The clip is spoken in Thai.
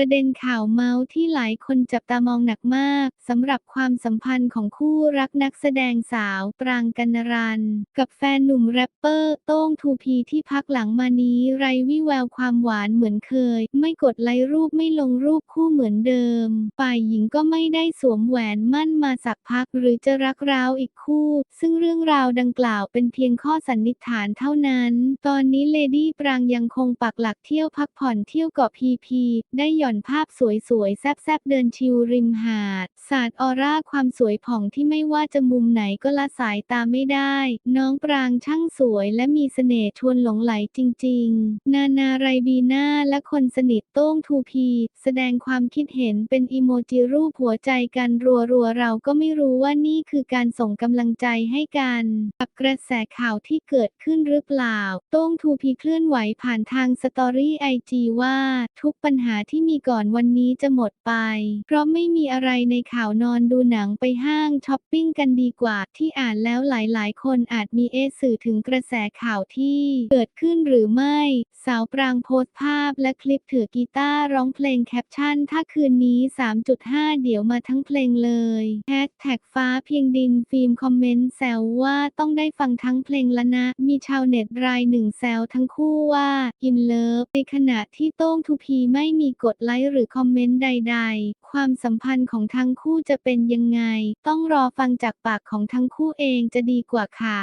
ประเด็นข่าวเมาส์ที่หลายคนจับตามองหนักมากสำหรับความสัมพันธ์ของคู่รักนักแสดงสาวปรางกัณรัน กับแฟนหนุ่มแรปเปอร์โต้งทูพีที่พักหลังมานี้ไร้วิแววความหวานเหมือนเคย ไม่กดไลค์รูปไม่ลงรูปคู่เหมือนเดิม ฝ่ายหญิงก็ไม่ได้สวมแหวนมั่นมาสักพัก หรือจะรักร้าวอีกคู่ ซึ่งเรื่องราวดังกล่าวเป็นเพียงข้อสันนิษฐานเท่านั้น ตอนนี้เลดี้ปรางยังคงปักหลักเที่ยวพักผ่อนเที่ยวเกาะพีพีได้หยอนภาพสวยๆ แซบๆ เดินชิลริมหาดสาดออร่าความสวยผ่องที่ไม่ว่าจะมุมไหนก็ละสายตาไม่ได้ น้องปรางช่างสวยและมีเสน่ห์ชวนหลงไหลจริง ๆ นานาไรบีน่าและคนสนิทโต้งทูพี แสดงความคิดเห็นเป็นอีโมจิรูปหัวใจกันรัวๆ เราก็ไม่รู้ว่านี่คือการส่งกำลังใจให้กันกับกระแสข่าวที่เกิดขึ้นหรือเปล่า โต้งทูพีเคลื่อนไหวผ่านทางสตอรี่ไอจีว่า ทุกปัญหาที่มีก่อนวันนี้จะหมดไป เพราะไม่มีอะไรในข่าวนอนดูหนังไปห้างช้อปปิ้งกันดีกว่า ที่อ่านแล้วหลายๆ คนอาจมีเอสื่อถึงกระแสข่าวที่เกิดขึ้นหรือไม่ สาวปรางโพสต์ภาพและคลิปถือกีตาร์ร้องเพลงแคปชั่น ถ้าคืนนี้ 3.5 เดี๋ยวมาทั้งเพลงเลยแฮชแท็กฟ้าเพียงดินฟิล์มคอมเมนต์แซวว่าต้องได้ฟังทั้งเพลงแล้วนะ มีชาวเน็ตรายหนึ่งแซวทั้งคู่ว่าอินเลิฟในขณะที่โต้งทูพีไม่มีกดไลค์หรือคอมเมนต์ใด ๆ ความสัมพันธ์ของทั้งคู่จะเป็นยังไง ต้องรอฟังจากปากของทั้งคู่เองจะดีกว่าค่ะ